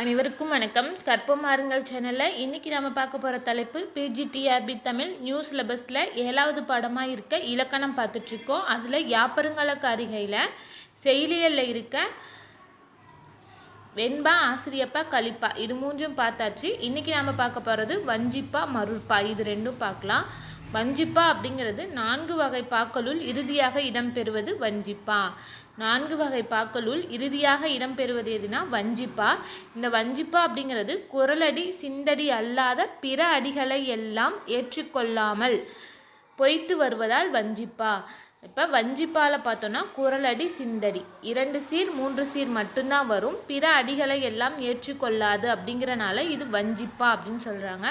அனைவருக்கும் வணக்கம். கற்பமாறுங்கள் சேனலில் இன்றைக்கி நம்ம பார்க்க போகிற தலைப்பு பிஜிடிஆர்பி தமிழ் நியூ சிலபஸில் ஏழாவது பாடமாக இருக்க இலக்கணம் பார்த்துட்ருக்கோம் அதில் யாப்பருங்கலக்காரிகையில் செயலியலில் இருக்க வெண்பா ஆசிரியப்பா கலிப்பா இது மூன்றும் பார்த்தாச்சு. இன்றைக்கி நாம் பார்க்க போகிறது வஞ்சிப்பா மருள்பா இது ரெண்டும் பார்க்கலாம். வஞ்சிப்பா அப்படிங்கிறது நான்கு வகை பாக்களுள் இறுதியாக இடம்பெறுவது வஞ்சிப்பா. நான்கு வகை பாக்களுள் இறுதியாக இடம்பெறுவது எதுனா வஞ்சிப்பா. இந்த வஞ்சிப்பா அப்படிங்கிறது குரலடி சிந்தடி அல்லாத பிற அடிகளை எல்லாம் ஏற்றுக்கொள்ளாமல் பொய்த்து வருவதால் வஞ்சிப்பா. இப்போ வஞ்சிப்பால பார்த்தோன்னா குரலடி சிந்தடி. இரண்டு சீர் மூன்று சீர் மட்டும்தான் வரும். பிற அடிகளை எல்லாம் ஏற்றுக்கொள்ளாது அப்படிங்கிறனால இது வஞ்சிப்பா அப்படின்னு சொல்கிறாங்க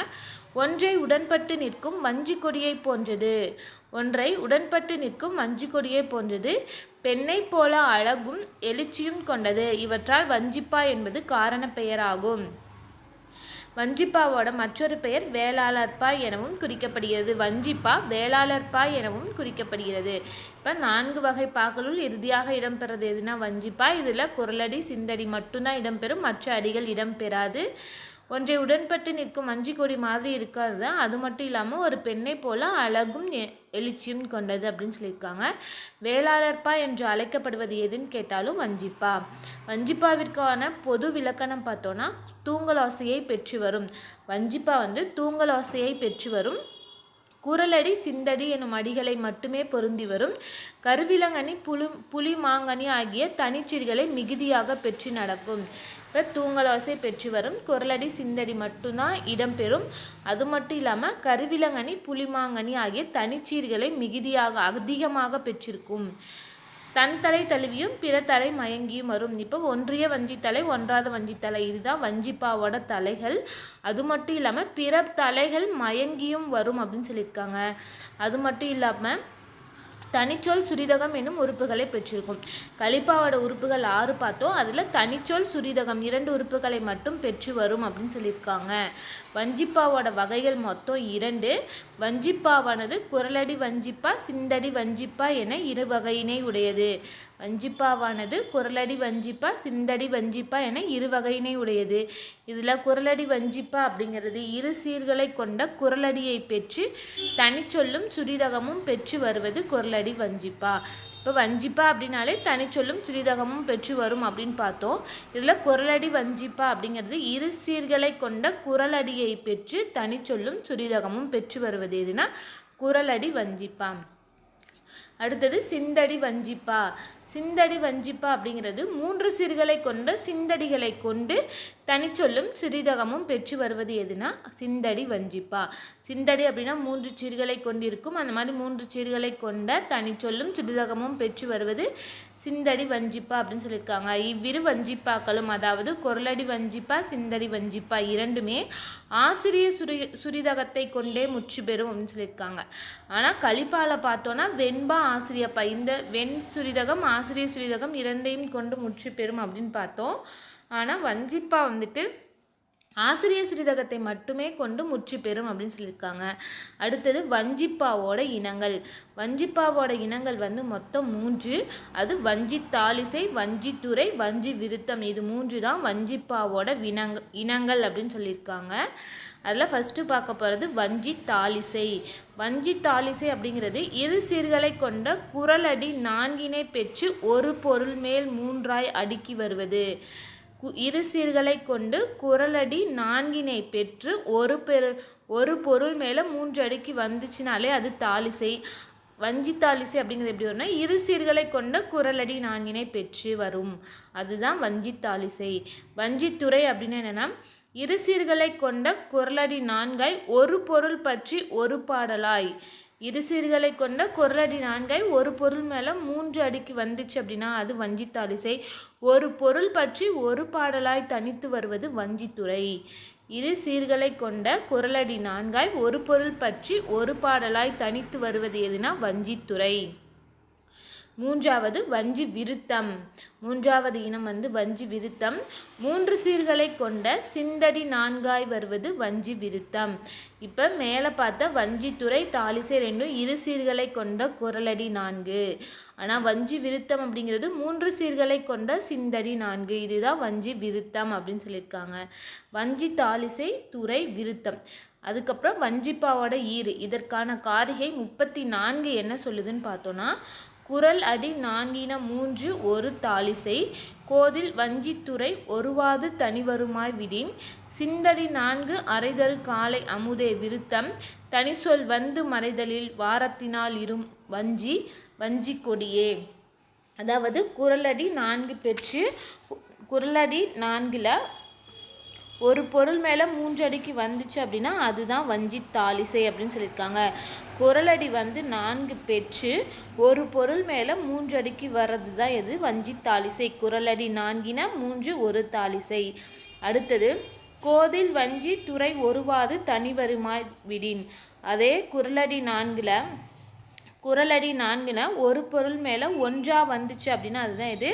ஒன்றை உடன்பட்டு நிற்கும் வஞ்சி கொடியை போன்றது. ஒன்றை உடன்பட்டு நிற்கும் வஞ்சி கொடியை போன்றது. பெண்ணை போல அழகும் எழுச்சியும் கொண்டது. இவற்றால் வஞ்சிப்பா என்பது காரண பெயராகும். வஞ்சிப்பாவோட மற்றொரு பெயர் வேளாளர்பா எனவும் குறிக்கப்படுகிறது. வஞ்சிப்பா வேளாளர்பா எனவும் குறிக்கப்படுகிறது. இப்போ நான்கு வகை பாக்களுள் இறுதியாக இடம்பெறது எதுனா வஞ்சிப்பா இதில் குரலடி சிந்தடி மட்டும்தான் இடம்பெறும். மற்ற அடிகள் இடம்பெறாது. ஒன்றை உடன்பட்டு நிற்கும் அஞ்சு கொடி மாதிரி இருக்கிறது அது மட்டும் இல்லாமல் ஒரு பெண்ணை போல அழகும் எழுச்சியும் கொண்டது அப்படின்னு சொல்லியிருக்காங்க. வேளாளர்பா என்று அழைக்கப்படுவது எதுன்னு கேட்டாலும் வஞ்சிப்பா. வஞ்சிப்பாவிற்கான பொது விளக்கணம் பார்த்தோன்னா தூங்கலோசையை பெற்று வரும். வஞ்சிப்பா வந்து தூங்கலோசையை பெற்று வரும். குரலடி சிந்தடி எனும் அடிகளை மட்டுமே பொருந்தி வரும். கருவிலங்கனி புலி புலிமாங்கனி ஆகிய தனிச்சிறிகளை மிகுதியாக பெற்று நடக்கும். இப்போ தூங்கலோசை பெற்று வரும். குரலடி சிந்தடி மட்டும்தான் இடம்பெறும் அது மட்டும் இல்லாமல் கருவிலங்கனி புலிமாங்கனி ஆகிய தனிச்சீர்களை மிகுதியாக அதிகமாக பெற்றிருக்கும். தன் தலை தழுவியும் பிற தலை மயங்கியும் வரும். இப்போ ஒன்றிய வஞ்சித்தலை ஒன்றாத வஞ்சித்தலை இதுதான் வஞ்சிப்பாவோட தலைகள். அது மட்டும் இல்லாமல் பிற தலைகள் மயங்கியும் வரும் அப்படின்னு சொல்லியிருக்காங்க. அது மட்டும் இல்லாமல் தனிச்சொல் சுரிதகம் என்னும் உறுப்புகளை பெற்றிருக்கும். கலிப்பாவோட உறுப்புகள் ஆறு பார்த்தோம். அதில் தனிச்சொல் சுரிதகம் இரண்டு உறுப்புகளை மட்டும் பெற்று வரும் அப்படின்னு சொல்லியிருக்காங்க. வஞ்சிப்பாவோட வகைகள் மொத்தம் இரண்டு. வஞ்சிப்பாவானது குரலடி வஞ்சிப்பா சிந்தடி வஞ்சிப்பா என இரு வகையினை உடையது. வஞ்சிப்பாவானது குரலடி வஞ்சிப்பா சிந்தடி வஞ்சிப்பா என இரு வகையினை உடையது. இதில் குரலடி வஞ்சிப்பா அப்படிங்கிறது இரு சீர்களை கொண்ட குரலடியை பெற்று தனிச்சொல்லும் சுரிதகமும் பெற்று வருவது குரலடி வஞ்சிப்பா. இப்போ வஞ்சிப்பா அப்படின்னாலே தனிச்சொல்லும் சுரிதகமும் பெற்று வரும் அப்படின்னு பார்த்தோம். இதில் குரலடி வஞ்சிப்பா அப்படிங்கிறது இரு சீர்களை கொண்ட குரலடியை பெற்று தனிச்சொல்லும் சுரிதகமும் பெற்று வருவது எதுனா குரலடி வஞ்சிப்பா. அடுத்தது சிந்தடி வஞ்சிப்பா. சிந்தடி வஞ்சிப்பா அப்படிங்கிறது மூன்று சிறுகளை கொண்ட சிந்தடிகளை கொண்டு தனிச்சொல்லும் சிறிதகமும் பெற்று வருவது எதுனா சிந்தடி வஞ்சிப்பா. சிந்தடி அப்படின்னா மூன்று சீர்களை கொண்டிருக்கும். அந்த மாதிரி மூன்று சீர்களை கொண்ட தனிச்சொல்லும் சிறிதகமும் பெற்று வருவது சிந்தடி வஞ்சிப்பா அப்படின்னு சொல்லியிருக்காங்க. இவ்விரு வஞ்சிப்பாக்களும் அதாவது குரலடி வஞ்சிப்பா சிந்தடி வஞ்சிப்பா இரண்டுமே ஆசிரிய சுரி சுரிதகத்தை கொண்டே முச்சு பெறும் அப்படின்னு சொல்லியிருக்காங்க. ஆனால் கலிப்பால பார்த்தோன்னா வெண்பா ஆசிரியப்பா. இந்த வெண் சுரிதகம் ஆசிரிய சுரிதகம் இரண்டையும் கொண்டு முச்சு பெறும் அப்படின்னு பார்த்தோம். ஆனால் வஞ்சிப்பா வந்துட்டு ஆசிரியர் சுரிதகத்தை மட்டுமே கொண்டு முற்றி பெறும் அப்படின்னு சொல்லியிருக்காங்க. அடுத்தது வஞ்சிப்பாவோட இனங்கள். வஞ்சிப்பாவோட இனங்கள் வந்து மொத்தம் மூன்று. அது வஞ்சி தாலிசை வஞ்சித்துறை வஞ்சி விருத்தம் இது மூன்று தான் வஞ்சிப்பாவோட வினங் இனங்கள் அப்படின்னு சொல்லியிருக்காங்க. அதில் ஃபஸ்ட்டு பார்க்க போகிறது வஞ்சி தாலிசை வஞ்சி தாலிசை அப்படிங்கிறது இரு சீர்களை கொண்ட குரலடி நான்கினை பெற்று ஒரு பொருள் மேல் மூன்றாய் அடுக்கி வருவது. இரு சீர்களை கொண்டு குரலடி நான்கினை பெற்று ஒரு பெரு ஒரு பொருள் மேலே மூன்று அடிக்கு வந்துச்சுனாலே அது தாலிசை வஞ்சி தாலிசை அப்படிங்கிறது எப்படி வரும்னா இரு சீர்களை கொண்ட குரலடி நான்கினை பெற்று வரும். அதுதான் வஞ்சி தாலிசை வஞ்சித்துறை அப்படின்னு என்னென்னா இரு சீர்களை கொண்ட குரலடி நான்காய் ஒரு பொருள் பற்றி ஒரு பாடலாய். இரு சீர்களை கொண்ட குரலடி நான்காய் ஒரு பொருள் மேலே மூன்று அடிக்கு வந்துச்சு அப்படின்னா அது வஞ்சித்தாலிசை. ஒரு பொருள் பற்றி ஒரு பாடலாய் தனித்து வருவது வஞ்சித்துறை. இரு சீர்களை கொண்ட குரலடி நான்காய் ஒரு பொருள் பற்றி ஒரு பாடலாய் தனித்து வருவது எதுனா வஞ்சித்துறை. மூன்றாவது வஞ்சி விருத்தம். மூன்றாவது இனம் வந்து வஞ்சி விருத்தம். மூன்று சீர்களை கொண்ட சிந்தடி நான்காய் வருவது வஞ்சி விருத்தம். இப்போ மேலே பார்த்தா வஞ்சித்துறை தாலிசை ரெண்டும் இரு சீர்களை கொண்ட குரலடி நான்கு. ஆனால் வஞ்சி விருத்தம் அப்படிங்கிறது மூன்று சீர்களை கொண்ட சிந்தடி நான்கு. இதுதான் வஞ்சி விருத்தம் அப்படின்னு சொல்லியிருக்காங்க. வஞ்சி தாலிசை துறை விருத்தம். அதுக்கப்புறம் வஞ்சிப்பாவோட ஈறு. இதற்கான காரிகை முப்பத்தி நான்கு என்ன சொல்லுதுன்னு பார்த்தோன்னா குரல் அடி நான்கின மூன்று ஒரு தாலிசை கோதில் வஞ்சித்துறை ஒருவாது தனிவருமாய் விடின். சிந்தடி நான்கு அரைதரு காலை அமுதே விருத்தம் தனிசொல் வந்து மறைதலில் வாரத்தினால் இரும் வஞ்சி வஞ்சி கொடியே. அதாவது குரலடி நான்கு பெற்று குரலடி நான்கில் ஒரு பொருள் மேலே மூன்று அடிக்கு வந்துச்சு அப்படின்னா அதுதான் வஞ்சி தாலிசை அப்படின்னு சொல்லியிருக்காங்க. குரலடி வந்து நான்கு பெற்று ஒரு பொருள் மேலே மூன்று அடிக்கு வர்றது தான் எது வஞ்சி தாலிசை குரலடி நான்கின மூன்று ஒரு தாலிசை அடுத்தது கோதில் வஞ்சி துறை ஒருவாது தனிவருமாய் விடின். அதே குரலடி நான்கில் குரலடி நான்குன ஒரு பொருள் மேலே ஒன்றா வந்துச்சு அப்படின்னா அதுதான் இது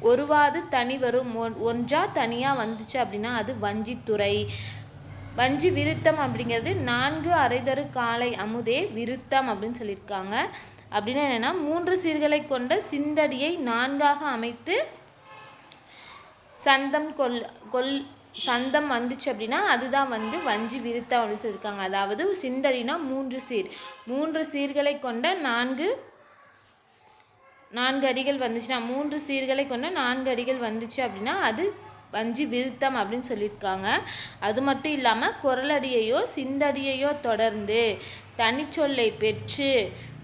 ஒருவாது தனி வரும். ஒன் ஒன்றா தனியாக வந்துச்சு அப்படின்னா அது வஞ்சித்துறை. வஞ்சி விருத்தம் அப்படிங்கிறது நான்கு அரைதரு காலை அமுதே விருத்தம் அப்படின்னு சொல்லியிருக்காங்க. அப்படின்னா என்னென்னா மூன்று சீர்களை கொண்ட சிந்தடியை நான்காக அமைத்து சந்தம் கொல் கொல் சந்தம் வந்துச்சு அப்படின்னா அதுதான் வந்து வஞ்சி விருத்தம் அப்படின்னு சொல்லியிருக்காங்க. அதாவது சிந்தடினா மூன்று சீர். மூன்று சீர்களை கொண்ட நான்கு நான்கு அடிகள் வந்துச்சுன்னா மூன்று சீர்களை கொண்ட நான்கு அடிகள் வந்துச்சு அப்படின்னா அது வஞ்சி விருத்தம் அப்படின்னு சொல்லியிருக்காங்க. அது மட்டும் இல்லாமல் குரலடியையோ சிந்தடியையோ தொடர்ந்து தனிச்சொல்லை பெற்று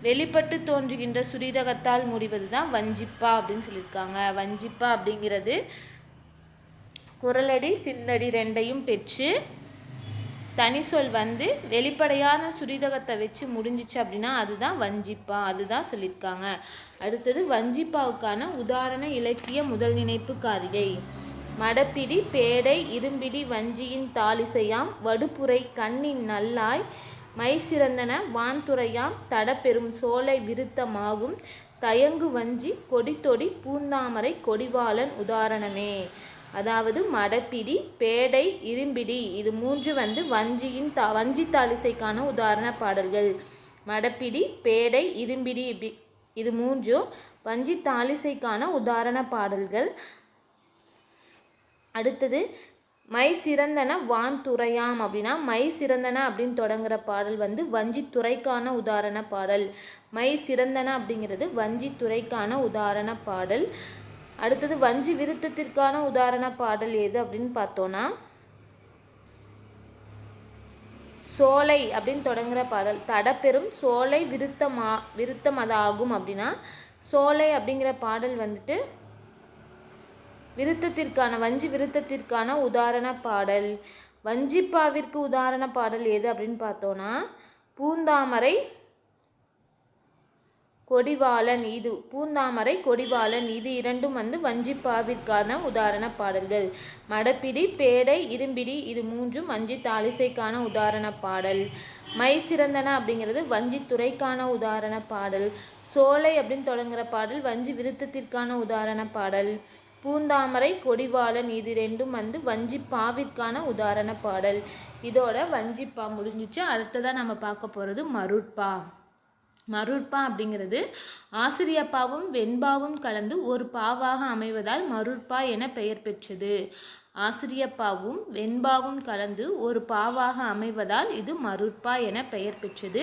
வெளிப்பட்டு தோன்றுகின்ற சுரிதகத்தால் முடிவது தான் வஞ்சிப்பா அப்படின்னு சொல்லியிருக்காங்க. வஞ்சிப்பா அப்படிங்கிறது குரலடி சிந்தடி ரெண்டையும் பெற்று தனி சொல் வந்து வெளிப்படையான சுரிதகத்தை வச்சு முடிஞ்சிச்சு அப்படின்னா அதுதான் வஞ்சிப்பா அதுதான் சொல்லியிருக்காங்க. அடுத்தது வஞ்சிப்பாவுக்கான உதாரண இலக்கிய முதல் நினைப்பு காரிகை. மடப்பிடி பேடை இரும்பிடி வஞ்சியின் தாலிசையாம் வடுப்புரை கண்ணின் நல்லாய் மை சிறந்தன வான்துறையாம் தடப்பெரும் சோலை விருத்தமாகும் தயங்கு வஞ்சி கொடித்தொடி பூந்தாமரை கொடிவாளன் உதாரணமே. அதாவது மடப்பிடி பேடை இரும்பிடி. இது மூன்று வந்து வஞ்சியின் தா வஞ்சி தாலிசைக்கான உதாரண பாடல்கள். மடப்பிடி பேடை இரும்பிடி இப்படி இது மூன்றும் வஞ்சி தாலிசைக்கான உதாரண பாடல்கள். அடுத்தது மை சிறந்தன வான் துறையாம் அப்படின்னா மை சிறந்தன அப்படின்னு தொடங்குற பாடல் வந்து வஞ்சி துறைக்கான உதாரண பாடல். மை சிறந்தன அப்படிங்கிறது வஞ்சி துறைக்கான உதாரண பாடல். அடுத்தது வஞ்சி விருத்தத்திற்கான உதாரண பாடல் எது அப்படின்னு பார்த்தோன்னா சோலை அப்படின்னு தொடங்குகிற பாடல். தடப்பெரும் சோலை விருத்தமா விருத்தம் அதாகும் அப்படின்னா சோலை அப்படிங்கிற பாடல் வந்துட்டு விருத்தத்திற்கான வஞ்சி விருத்தத்திற்கான உதாரண பாடல். வஞ்சிப்பாவிற்கு உதாரண பாடல் எது அப்படின்னு பார்த்தோன்னா பூந்தாமரை கொடிவாளன் இது பூந்தாமரை கொடிவாளன் இது இரண்டும் வந்து வஞ்சிப்பாவிற்கான உதாரண பாடல்கள். மடப்பிடி பேடை இரும்பிடி இது மூன்றும் வஞ்சி தாலிசைக்கான உதாரண பாடல். மை சிறந்தன அப்படிங்கிறது வஞ்சி துறைக்கான உதாரண பாடல். சோலை அப்படின்னு தொடங்குற பாடல் வஞ்சி விருத்தத்திற்கான உதாரண பாடல். பூந்தாமரை கொடிவாளன் இது ரெண்டும் வந்து வஞ்சிப்பாவிற்கான உதாரண பாடல். இதோட வஞ்சிப்பா முடிஞ்சிச்சு. அடுத்ததாக நம்ம பார்க்க போகிறது மருட்பா. மருட்பா அப்படிங்கிறது ஆசிரியப்பாவும் வெண்பாவும் கலந்து ஒரு பாவாக அமைவதால் மருட்பா என பெயர் பெற்றது. ஆசிரியப்பாவும் வெண்பாவும் கலந்து ஒரு பாவாக அமைவதால் இது மருட்பா என பெயர் பெற்றது.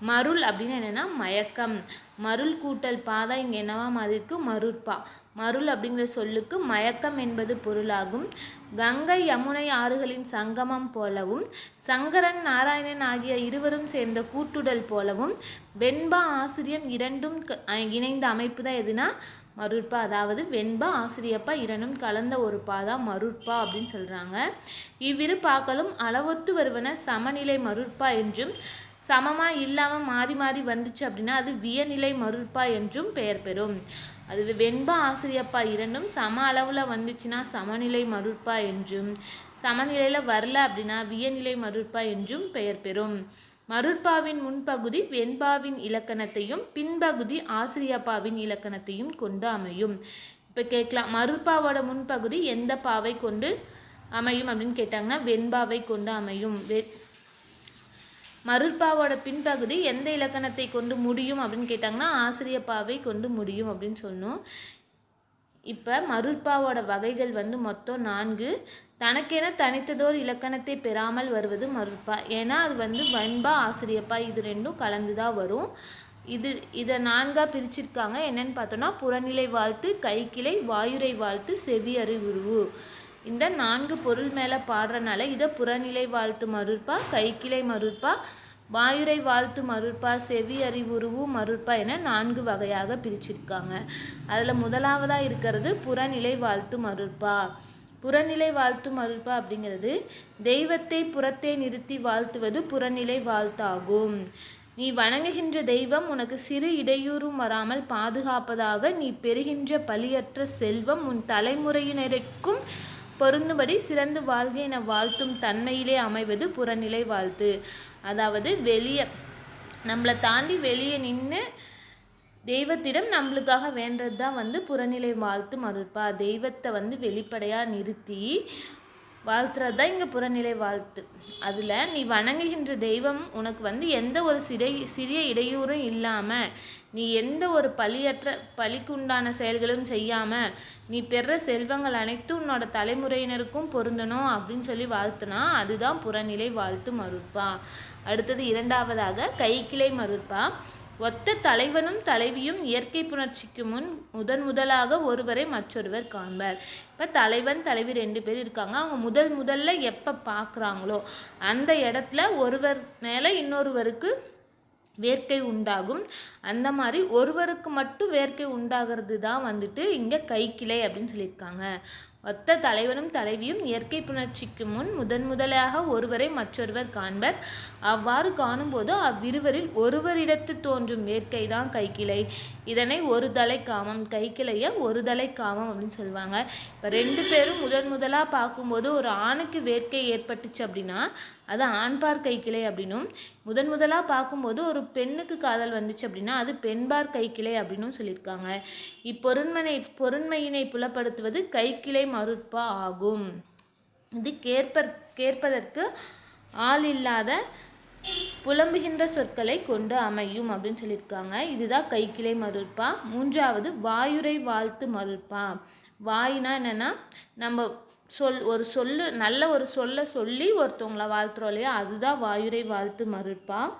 மருள் அப்படின்னு என்னென்னா மயக்கம். மருள் கூட்டல் பாதா இங்கே என்னவா மாதிரி மருட்பா. மருள் அப்படிங்கிற சொல்லுக்கு மயக்கம் என்பது பொருளாகும். கங்கை யமுனை ஆறுகளின் சங்கமம் போலவும் சங்கரன் நாராயணன் ஆகிய இருவரும் சேர்ந்த கூட்டுடல் போலவும் வெண்பா ஆசிரியம் இரண்டும் க- இணைந்த அமைப்பு தான் எதுனா? மருட்பா. அதாவது வெண்பா ஆசிரியப்பா இரண்டும் கலந்த ஒரு பாதா மருட்பா அப்படின்னு சொல்கிறாங்க இவ்விரு பாக்களும் அளவொத்து வருவன சமநிலை மருட்பா என்றும் சமமாக இல்லாமல் மாறி மாறி வந்துச்சு அப்படின்னா அது வியநிலை மறுப்பா என்றும் பெயர் பெறும். அது வெண்பா ஆசிரியப்பா இரண்டும் சம அளவில் வந்துச்சுன்னா சமநிலை மறுப்பா என்றும். சமநிலையில் வரல அப்படின்னா வியநிலை மறுப்பா என்றும் பெயர் பெறும். மருட்பாவின் முன்பகுதி வெண்பாவின் இலக்கணத்தையும் பின்பகுதி ஆசிரியப்பாவின் இலக்கணத்தையும் கொண்டு அமையும். இப்போ கேட்கலாம் மருட்பாவோட முன்பகுதி எந்த பாவை கொண்டு அமையும் அப்படின்னு கேட்டாங்கன்னா வெண்பாவை கொண்டு அமையும். வெ மருட்பாவோட பின்பகுதி எந்த இலக்கணத்தை கொண்டு முடியும் அப்படின்னு கேட்டாங்கன்னா ஆசிரியப்பாவை கொண்டு முடியும் அப்படின்னு சொல்லணும். இப்போ மருட்பாவோட வகைகள் வந்து மொத்தம் நான்கு. தனக்கென தனித்ததோர் இலக்கணத்தை பெறாமல் வருவது மருட்பா. ஏன்னா அது வந்து வெண்பா ஆசிரியப்பா இது ரெண்டும் கலந்து தான் வரும். இது இதை நான்காக பிரிச்சிருக்காங்க. என்னன்னு பார்த்தோன்னா புறநிலை வாழ்த்து கைக்கிளை வாயுரை வாழ்த்து செவி அறிவுருவு இந்த நான்கு பொருள் மேலே பாடுறனால இதை புறநிலை வாழ்த்து மருட்பா கைக்கிளை மருட்பா வாயுரை வாழ்த்து மருட்பா செவி அறிவுருவு மருட்பா என நான்கு வகையாக பிரிச்சிருக்காங்க. அதில் முதலாவதாக இருக்கிறது புறநிலை வாழ்த்து மருட்பா. புறநிலை வாழ்த்து மருட்பா அப்படிங்கிறது தெய்வத்தை புறத்தை நிறுத்தி வாழ்த்துவது புறநிலை வாழ்த்தாகும். நீ வணங்குகின்ற தெய்வம் உனக்கு சிறு இடையூறும் வராமல் பாதுகாப்பதாக நீ பெறுகின்ற பலியற்ற செல்வம் உன் தலைமுறையினருக்கும் பொருந்தும்படி சிறந்து வாழ்க என வாழ்த்தும் தன்மையிலே அமைவது புறநிலை வாழ்த்து. அதாவது வெளியே நம்மளை தாண்டி வெளியே நின்று தெய்வத்திடம் நம்மளுக்காக வேண்டது தான் வந்து புறநிலை வாழ்த்து மறுப்பா தெய்வத்தை வந்து வெளிப்படையாக நிறுத்தி வாழ்த்துறது தான் இங்கே புறநிலை வாழ்த்து. அதில் நீ வணங்குகின்ற தெய்வம் உனக்கு வந்து எந்த ஒரு சிறை சிறிய இடையூறும் இல்லாமல் நீ எந்த ஒரு பழியற்ற பழிக்குண்டான செயல்களும் செய்யாமல் நீ பெற செல்வங்கள் அனைத்தும் உன்னோட தலைமுறையினருக்கும் பொருந்தணும் அப்படின்னு சொல்லி வாழ்த்துனா அதுதான் புறநிலை வாழ்த்து மறுப்பா. அடுத்தது இரண்டாவதாக கைக்கிளை மறுப்பா. ஒத்த தலைவனும் தலைவியும் இயற்கை புணர்ச்சிக்கு முன் முதன் முதலாக ஒருவரை மற்றொருவர் காண்பார். இப்போ தலைவன் தலைவி ரெண்டு பேர் இருக்காங்க. அவங்க முதல் முதல்ல எப்போ பார்க்குறாங்களோ அந்த இடத்துல ஒருவர் மேலே இன்னொருவருக்கு வேர்க்கை உண்டாகும். அந்த மாதிரி ஒருவருக்கு மட்டும் வேர்க்கை உண்டாகிறது தான் வந்துட்டு இங்கே கைக்கிளை அப்படின்னு சொல்லியிருக்காங்க. ஒத்த தலைவனும் தலைவியும் இயற்கை புணர்ச்சிக்கு முன் முதன் முதலாக ஒருவரை மற்றொருவர் காண்பர். அவ்வாறு காணும்போது அவ்விருவரில் ஒருவரிடத்து தோன்றும் வேர்க்கை தான் கைக்கிளை. இதனை ஒரு தலை காமம் கைக்கிளைய ஒரு தலை காமம் அப்படின்னு சொல்லுவாங்க. இப்போ ரெண்டு பேரும் முதன் முதலாக பார்க்கும்போது ஒரு ஆணுக்கு வேர்க்கை ஏற்பட்டுச்சு அப்படின்னா அது ஆண்பார் கைக்கிளை அப்படின்னும் முதன் முதலாக பார்க்கும்போது ஒரு பெண்ணுக்கு காதல் வந்துச்சு அப்படின்னா அது பெண்பார் கைக்கிளை அப்படின்னும் சொல்லியிருக்காங்க. இப்பொருண்மனை பொருண்மையினை புலப்படுத்துவது கைக்கிளை மறுப்பா ஆகும். இது கேட்ப கேட்பதற்கு ஆள் இல்லாத புலம்புகின்ற சொற்களை கொண்டு அமையும் அப்படின்னு சொல்லியிருக்காங்க. இதுதான் கைக்கிளை மறுப்பா. மூன்றாவது வாயுரை வாழ்த்து மறுப்பா. வாயினா என்னென்னா நம்ம சொல் ஒரு சொல்லு நல்ல ஒரு சொல்ல சொல்லி ஒருத்தவங்கள வாழ்த்துறோம் இல்லையா? அதுதான் வாயுரை வாழ்த்து மறுப்பா.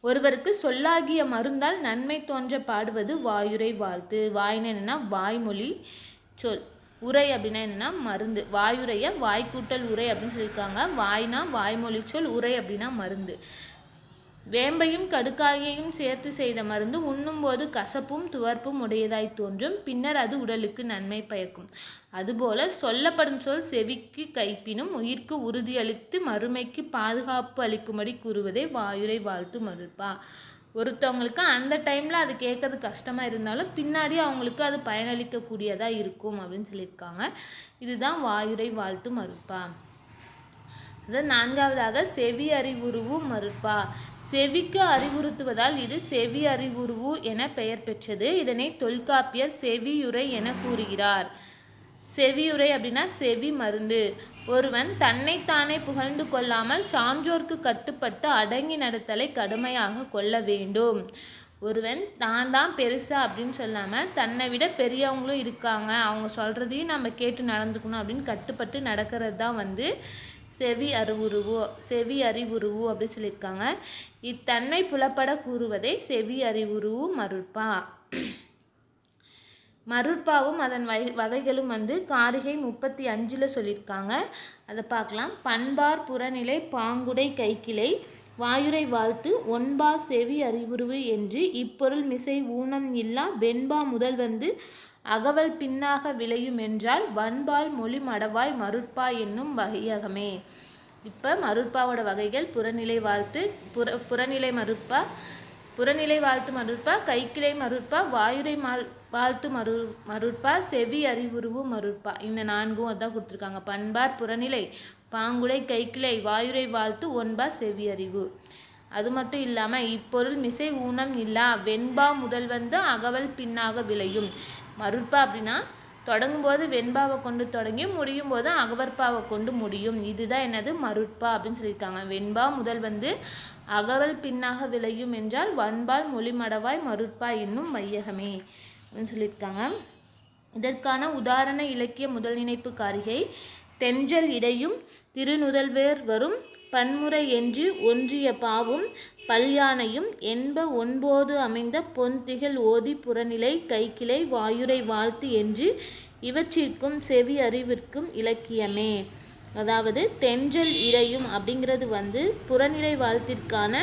ஒருவருக்கு சொல்லாகிய மருந்தால் நன்மை தோன்ற பாடுவது வாயுரை வாழ்த்து. வாயின்னு என்னென்னா வாய்மொழி சொல். உரை அப்படின்னா என்னென்னா மருந்து. வாயுரைய வாய்க்கூட்டல் உரை அப்படின்னு சொல்லியிருக்காங்க. வாய்னா வாய்மொழி சொல் உரை அப்படின்னா மருந்து. வேம்பையும் கடுக்காயையும் சேர்த்து செய்த மருந்து உண்ணும்போது கசப்பும் துவர்ப்பும் உடையதாய் தோன்றும். பின்னர் அது உடலுக்கு நன்மை பயக்கும். அதுபோல சொல்லப்படும் சொல் செவிக்கு கைப்பினும் உயிர்க்கு உறுதியளித்து மறுமைக்கு பாதுகாப்பு அளிக்கும்படி கூறுவதே வாயுரை வாழ்த்து மறுப்பா. ஒருத்தவங்களுக்கு அந்த டைமில் அது கேட்கறது கஷ்டமாக இருந்தாலும் பின்னாடி அவங்களுக்கு அது பயனளிக்கக்கூடியதாக இருக்கும் அப்படின்னு சொல்லியிருக்காங்க. இதுதான் வாயுரை வாழ்த்து மறுப்பா. அதாவது நான்காவதாக செவி அறிவுருவும் மறுப்பா. செவிக்கு அறிவுறுத்துவதால் இது செவி அறிவுருவு என பெயர் பெற்றது. இதனை தொல்காப்பியர் செவியுரை என கூறுகிறார். செவியுரை அப்படின்னா செவி மருந்து. ஒருவன் தன்னைத்தானே புகழ்ந்து கொள்ளாமல் சான்றோர்க்கு கட்டுப்பட்டு அடங்கி நடத்தலை கடுமையாக கொள்ள வேண்டும். ஒருவன் தான் தான் பெருசா அப்படின்னு சொல்லாமல் தன்னை விட பெரியவங்களும் இருக்காங்க. அவங்க சொல்கிறதையும் நம்ம கேட்டு நடந்துக்கணும் அப்படின்னு கட்டுப்பட்டு நடக்கிறது தான் வந்து செவி அறிவுருவோ செவி அறிவுருவு அப்படின்னு சொல்லியிருக்காங்க. இத்தன்மை புலப்பட கூறுவதே செவி அறிவுருவு மருட்பா. மருட்பாவும் அதன் வகை வகைகளும் வந்து காரிகை முப்பத்தி அஞ்சில் சொல்லியிருக்காங்க. அதை பார்க்கலாம். பண்பார் புறநிலை பாங்குடை கைக்கிளை வாயுரை வாழ்த்து ஒன்பா செவி அறிவுருவு என்று இப்பொருள் மிசை ஊனம் இல்லா வெண்பா முதல் வந்து அகவல் பின்னாக விளையும் என்றால் வன்பால் மொழி மடவாய் மருட்பா என்னும் வகையகமே. இப்போ மருட்பாவோட வகைகள் புறநிலை வாழ்த்து புற புறநிலை மருட்பா புறநிலை வாழ்த்து மருட்பா கைக்கிளை மருட்பா வாயுரை மால் வாழ்த்து மரு மருட்பா செவி அறிவுருவு மருட்பா. இந்த நான்கும் அதான் கொடுத்துருக்காங்க. பண்பார் புறநிலை பாங்குலை கைக்கிளை வாயுரை வாழ்த்து ஒன்பா செவி அறிவு. அது மட்டும் இல்லாமல் இப்பொருள் மிசை ஊனம் இல்லா வெண்பா முதல் வந்து அகவல் பின்னாக விளையும். மருட்பா அப்படின்னா தொடங்கும்போது வெண்பாவை கொண்டு தொடங்கி முடியும் போது அகவற்பாவை கொண்டு முடியும். இதுதான் என்னது? மருட்பா அப்படின்னு சொல்லியிருக்காங்க. வெண்பா முதல் வந்து அகவல் பின்னாக விளையும் என்றால் வன்பால் மொழிமடவாய் மருட்பா என்னும் வையகமே அப்படின்னு சொல்லியிருக்காங்க. இதற்கான உதாரண இலக்கிய முதல் நினைப்பு காரிகை தென்றல் இடையும் திருநுதல்வேர் வரும் பன்முறை என்று ஒன்றிய பாவும் பல்யானையும் என்ப ஒன்போது அமைந்த பொன்திகள் ஓதி புறநிலை கைக்கிளை வாயுரை வாழ்த்து என்று இவற்றிற்கும் செவி அறிவிற்கும் இலக்கியமே. அதாவது தென்றல் இடையும் அப்படிங்கிறது வந்து புறநிலை வாழ்த்திற்கான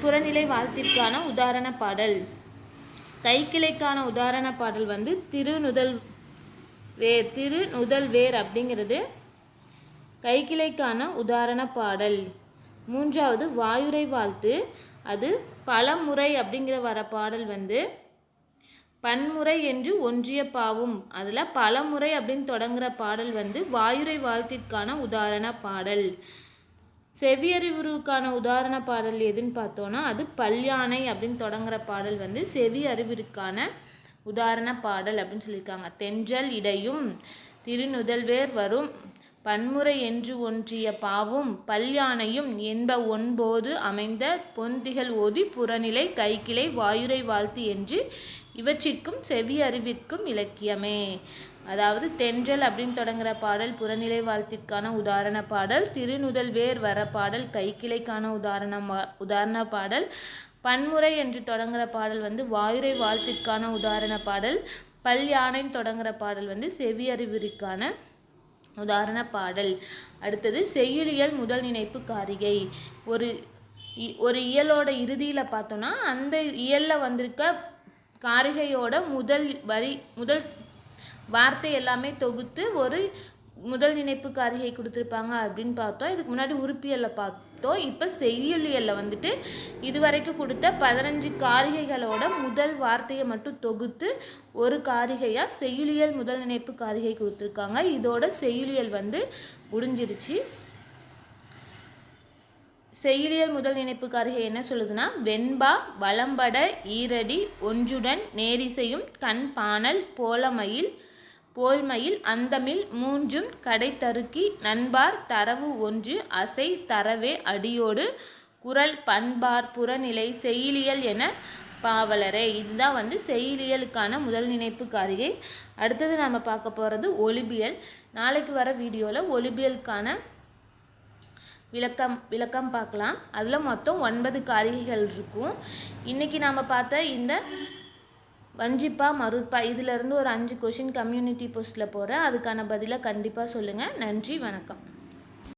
புறநிலை வாழ்த்திற்கான உதாரண பாடல். கைக்கிளைக்கான உதாரண பாடல் வந்து திருநுதல் வேர் திருநுதல் வேர் அப்படிங்கிறது கைக்கிளைக்கான உதாரண பாடல். மூன்றாவது வாயுரை வாழ்த்து அது பலமுறை அப்படிங்கிற வர பாடல் வந்து பன்முறை என்று ஒன்றிய பாவும் அதில் பலமுறை அப்படின்னு தொடங்குற பாடல் வந்து வாயுரை வாழ்த்திற்கான உதாரண பாடல் செவியறிவுக்கான உதாரண பாடல் எதுன்னு பார்த்தோன்னா அது பல்யானை அப்படின்னு தொடங்குற பாடல் வந்து செவி அறிவிற்கான உதாரண பாடல் அப்படின்னு சொல்லியிருக்காங்க. தென்றல் இடையும் திருநுதல்வேர் வரும் பன்முறை என்று ஒன்றிய பாவும் பல்யானையும் என்ப ஒன்போது அமைந்த பொந்திகள் ஓதி புறநிலை கைக்கிளை வாயுரை வாழ்த்து என்று இவற்றிற்கும் செவி அறிவிற்கும் இலக்கியமே. அதாவது தென்றல் அப்படின்னு தொடங்குற பாடல் புறநிலை வாழ்த்திற்கான உதாரண பாடல் திருநுதல்வேர் வர பாடல் கைக்கிளைக்கான உதாரணம் உதாரண பாடல் பன்முறை என்று தொடங்குற பாடல் வந்து வாயுரை வாழ்த்திற்கான உதாரண பாடல் பல் யானைன்னு தொடங்குற பாடல் வந்து செவி அறிவிற்கான உதாரண பாடல். அடுத்தது செய்யுளியல் முதல் நினைப்பு காரிகை. ஒரு ஒரு இயலோட இறுதியில் பார்த்தோன்னா அந்த இயலில் வந்திருக்க காரிகையோட முதல் வரி முதல் வார்த்தை எல்லாமே தொகுத்து ஒரு முதல் நினைப்பு காரிகை கொடுத்துருப்பாங்க அப்படின்னு பார்த்தோம். இதுக்கு முன்னாடி உறுப்பியலில் பார்த்தோம் இப்போ செய்யுளியலில் வந்துட்டு இதுவரைக்கும் கொடுத்த பதினஞ்சு காரிகைகளோட முதல் வார்த்தையை மட்டும் தொகுத்து ஒரு காரிகையாக செய்யுளியல் முதல் நினைப்பு காரிகை கொடுத்துருக்காங்க. இதோட செய்யுளியல் வந்து முடிஞ்சிருச்சு. செயலியல் முதல் நினைப்பு காரிகை என்ன சொல்லுதுன்னா வெண்பா வளம்பட ஈரடி ஒன்றுடன் நேரிசையும் கண் பானல் போலமயில் போல்மையில் அந்தமில் மூன்றும் கடை தருக்கி நண்பார் தரவு ஒன்று அசை தரவே அடியோடு குரல் பண்பார் புறநிலை செயலியல் என பாவலரே. இதுதான் வந்து செயலியலுக்கான முதல் நினைப்பு காரிகை. அடுத்தது நம்ம பார்க்க போகிறது ஒலிபியல். நாளைக்கு வர வீடியோவில் ஒலிபியலுக்கான விளக்கம் விளக்கம் பார்க்கலாம். அதில் மொத்தம் ஒன்பது காரிகைகள் இருக்கும். இன்றைக்கி நாம் பார்த்த இந்த வஞ்சிப்பா மருட்பா இதிலேருந்து ஒரு அஞ்சு கொஷின் கம்யூனிட்டி போஸ்ட்டில் போடுறேன் அதுக்கான பதிலை கண்டிப்பாக சொல்லுங்கள் நன்றி வணக்கம்.